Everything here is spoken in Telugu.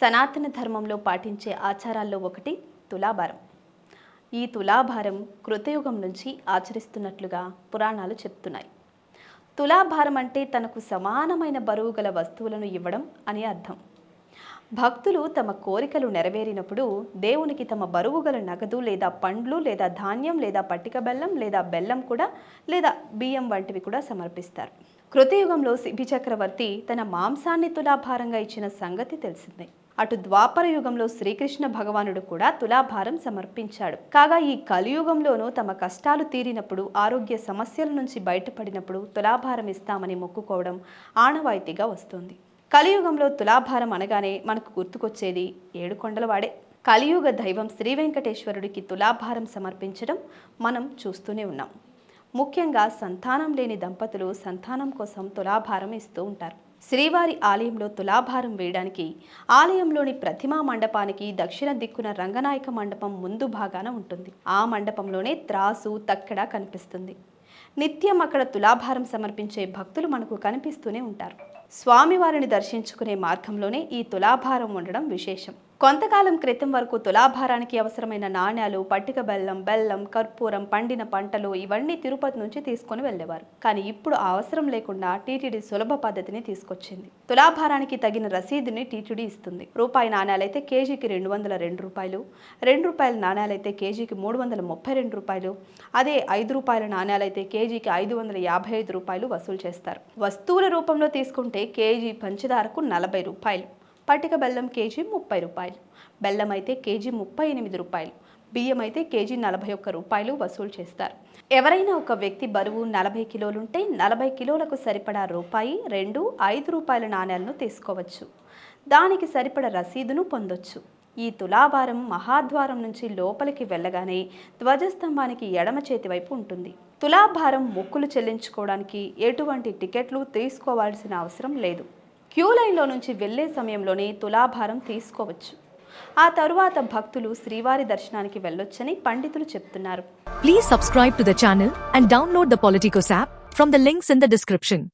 సనాతన ధర్మంలో పాటించే ఆచారాల్లో ఒకటి తులాభారం. ఈ తులాభారం కృతయుగం నుంచి ఆచరిస్తున్నట్లుగా పురాణాలు చెప్తున్నాయి. తులాభారం అంటే తనకు సమానమైన బరువు గల వస్తువులను ఇవ్వడం అని అర్థం. భక్తులు తమ కోరికలు నెరవేరినప్పుడు దేవునికి తమ బరువు గల నగదు లేదా పండ్లు లేదా ధాన్యం లేదా పట్టిక బెల్లం లేదా బెల్లం కూడా లేదా బియ్యం వంటివి కూడా సమర్పిస్తారు. కృతయుగంలో శిబి చక్రవర్తి తన మాంసాన్ని తులాభారంగా ఇచ్చిన సంగతి తెలిసిందే. అటు ద్వాపర యుగంలో శ్రీకృష్ణ భగవానుడు కూడా తులాభారం సమర్పించాడు. కాగా ఈ కలియుగంలోనూ తమ కష్టాలు తీరినప్పుడు ఆరోగ్య సమస్యల నుంచి బయటపడినప్పుడు తులాభారం ఇస్తామని మొక్కుకోవడం ఆనవాయితీగా వస్తుంది. కలియుగంలో తులాభారం అనగానే మనకు గుర్తుకొచ్చేది ఏడుకొండలవాడే కలియుగ దైవం శ్రీ వెంకటేశ్వరుడికి తులాభారం సమర్పించడం మనం చూస్తూనే ఉన్నాం. ముఖ్యంగా సంతానం లేని దంపతులు సంతానం కోసం తులాభారం ఇస్తూ ఉంటారు. శ్రీవారి ఆలయంలో తులాభారం వేయడానికి ఆలయంలోని ప్రతిమా మండపానికి దక్షిణ దిక్కున రంగనాయక మండపం ముందు భాగాన ఉంటుంది. ఆ మండపంలోనే త్రాసు తక్కడ కనిపిస్తుంది. నిత్యం అక్కడ తులాభారం సమర్పించే భక్తులు మనకు కనిపిస్తూనే ఉంటారు. స్వామివారిని దర్శించుకునే మార్గంలోనే ఈ తులాభారం ఉండడం విశేషం. కొంతకాలం క్రితం వరకు తులాభారానికి అవసరమైన నాణ్యాలు పట్టిక బెల్లం బెల్లం కర్పూరం పండిన పంటలు ఇవన్నీ తిరుపతి నుంచి తీసుకొని వెళ్ళేవారు. కానీ ఇప్పుడు అవసరం లేకుండా టీటీడీ సులభ పద్ధతిని తీసుకొచ్చింది. తులాభారానికి తగిన రసీదుని టీటీడీ ఇస్తుంది. రూపాయి నాణ్యాలైతే కేజీకి రెండు వందల రెండు రూపాయలు రెండు రూపాయల నాణ్యాలైతే కేజీకి మూడు వందల ముప్పై రెండు రూపాయలు అదే ఐదు రూపాయల నాణ్యాలైతే కేజీకి ఐదు వందల యాభై ఐదు రూపాయలు వసూలు చేస్తారు. వస్తువుల రూపంలో తీసుకుంటే కేజీ పంచదారకు నలభై రూపాయలు. పటిక బెల్లం కేజీ ముప్పై రూపాయలు. బెల్లం అయితే కేజీ ముప్పై ఎనిమిది రూపాయలు. బియ్యం అయితే కేజీ నలభై ఒక్క రూపాయలు వసూలు చేస్తారు. ఎవరైనా ఒక వ్యక్తి బరువు నలభై కిలోలుంటే నలభై కిలోలకు సరిపడా రూపాయి రెండు ఐదు రూపాయల నాణ్యాలను తీసుకోవచ్చు. దానికి సరిపడ రసీదును పొందొచ్చు. ఈ తులాభారం మహాద్వారం నుంచి లోపలికి వెళ్ళగానే ధ్వజస్తంభానికి ఎడమ చేతి వైపు ఉంటుంది. తులాభారం మొక్కులు చెల్లించుకోవడానికి ఎటువంటి టికెట్లు తీసుకోవాల్సిన అవసరం లేదు. క్యూ లైన్లో నుంచి వెళ్ళే సమయంలోనే తులాభారం తీసుకోవచ్చు. ఆ తరువాత భక్తులు శ్రీవారి దర్శనానికి వెళ్ళొచ్చని పండితులు చెప్తున్నారు. Please subscribe to the channel and download the Politicos app from the links in the description